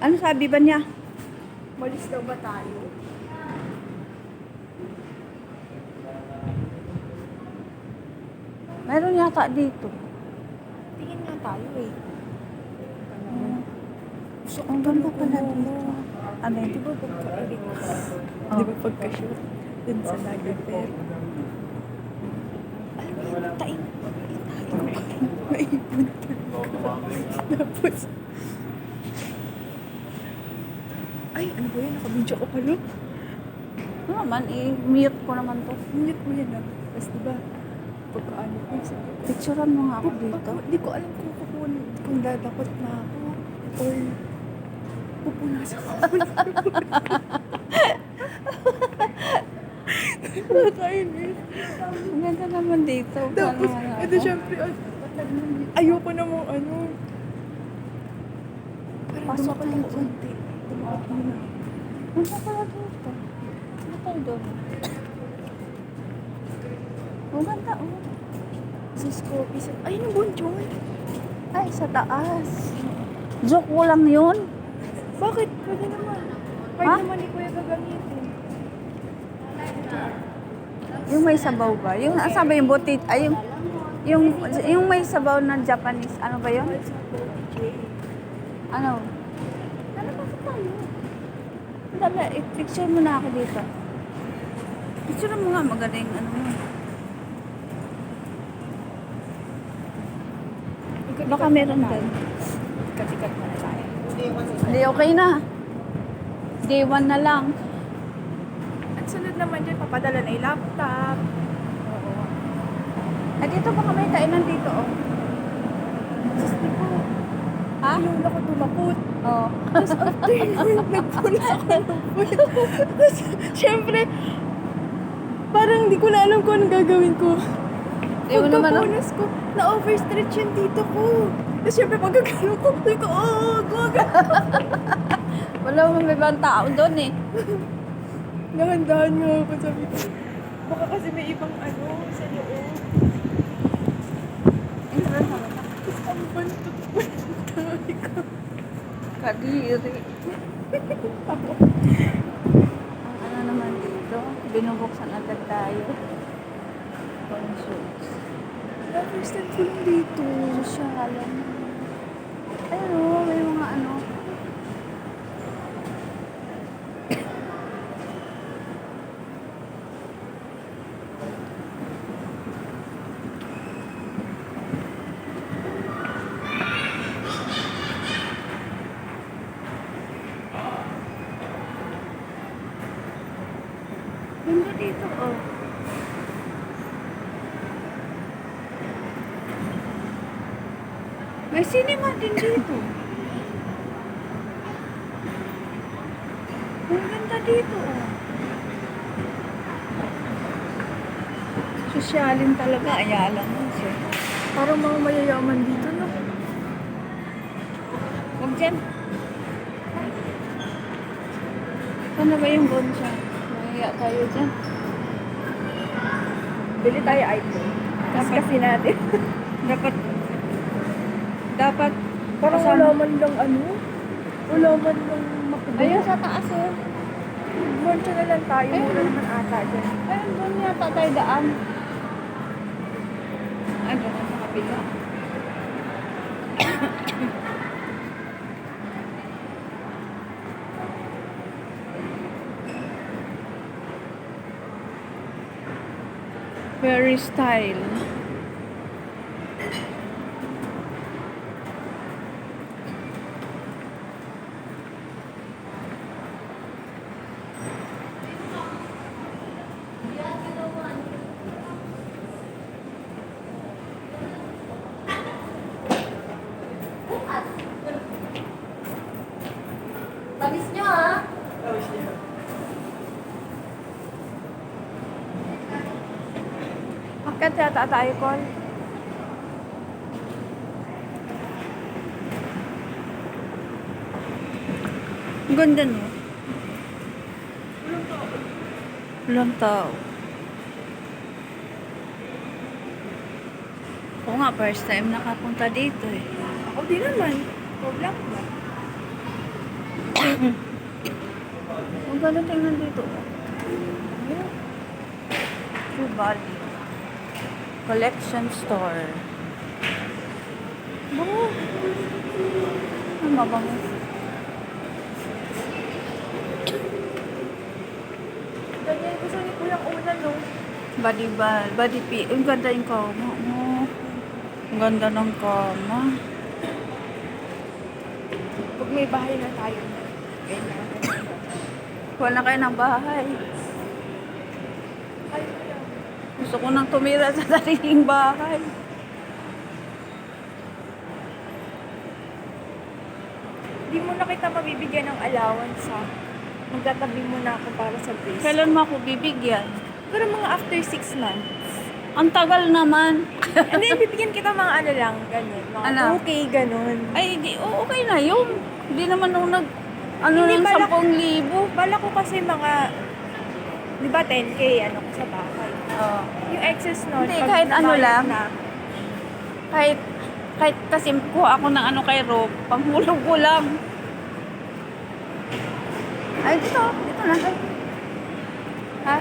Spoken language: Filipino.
Ano sabi ba niya? Malis daw ba tayo? Meron yata dito. Tingin nga tayo eh. Gusto ko Ang ganda pala dito. Ano Di yun? ba pagka-edit ko? Oh. Di ba pagka-shoot? Dun sa Lager Fair. Alam mo yun, tain. Maipon Tapos, ay, ano ba yun? Nakabidyo ko pala. Ano naman, i-mute ko naman to. Minute mo yan ah. Tapos diba, pagka ano ko, sabi ko, Picturean mo nga ako dito. Hindi ko alam kung kukun, kung dadakot na ako or pupunasan ko. Nakakainis. Ang ganda naman dito. Tapos, ito ako? syempre, ay, ayoko na mo ano. Parang Pasok tayo ako konti. Ano? Ano tayo doon? Ang ganda, oh. Sus ko, isa. Ay, yung bonchon. Ay, sa taas. Joke ko lang yun. Bakit? Pwede naman. Ha? naman ni Kuya gagamitin. Yung may sabaw ba? Yung sabi yung butit, ay yung, yung, yung may sabaw na Japanese, ano ba yun? Ano? Ano ba tayo? Dala, i-picture mo na ako dito. Picture mo nga, magaling, ano mo. Baka meron din. Katikat na tayo. Hindi, okay na. Day one na lang. At sunod naman dyan, papadala na yung laptop. Oo. Ay, dito baka may kainan dito, oh. Tapos di ko, Ha? yung ako tumakot. Oo. Tapos after nun, nagpunas ako ng food. Tapos, syempre, parang di ko na alam kung anong gagawin ko. Mo naman, oh. Pagkapunas ko, na-overstretch yung dito ko. Tapos syempre, pagkagano ko, sabi ko, oh, gumagano. Wala mo may ibang tao doon eh. Nahandahan nga ako, sabi ko. Baka kasi may ibang ano sa loob. Tapos ang bantot-bantot ko. Kadiri. Ang ano naman dito, binubuksan agad tayo. Consuls. Na-first time ko dito. Sosyalan. Ayun oh, may mga ano. Ganda dito oh. May cinema din dito. Ang ganda dito, oh. Sosyalin talaga, ayala mo siya. Parang mga mayayaman dito, no? Huwag dyan. Saan na ba yung bonsa? Mahaya tayo dyan. Bili tayo iPhone. Tapos kasi natin. Dapat, dapat, Parang Kasama. wala man lang ano. Wala man lang makuha. ayun sa taas oh. Moncho na lang tayo. Ayun. Mura naman ata dyan. Ayun, doon yata tayo daan. Ay, doon sa kapila. Very style. Akyat yata tayo, Col. Ang ganda no? Walang tao. Oo nga, first time nakapunta dito eh. Ako din naman. Problem ba? Ang ganda tingnan dito. True Valley. Collection store. Bango. Ang mabango. Ganyan gusto ni Kuyang Una, no? Body ball. Body pi. Ang ganda yung kama mo. Ang ganda ng kama. Pag may bahay na tayo. Wala kayo ng bahay. Gusto ko nang tumira sa sariling bahay. Di mo na kita mabibigyan ng allowance, ha? Magtatabi mo na ako para sa brace. Kailan mo ako bibigyan? Pero mga after six months. Ang tagal naman. Hindi, bibigyan kita mga ano lang, ganyan. Mga Ano? 2K, ganun. Ay, di, oh, okay na yun. Hindi naman ako nag, ano Hindi, ng balak- 10,000. Bala ko kasi mga, di ba 10K, ano ko sa bahay. Oh. Yung excess nun, Hindi, pag kahit ano nabayad lang. Na, Kahit, kahit kasi kuha ako ng ano kay Rob, panghulog ko lang. Ay, dito. Dito na. ha?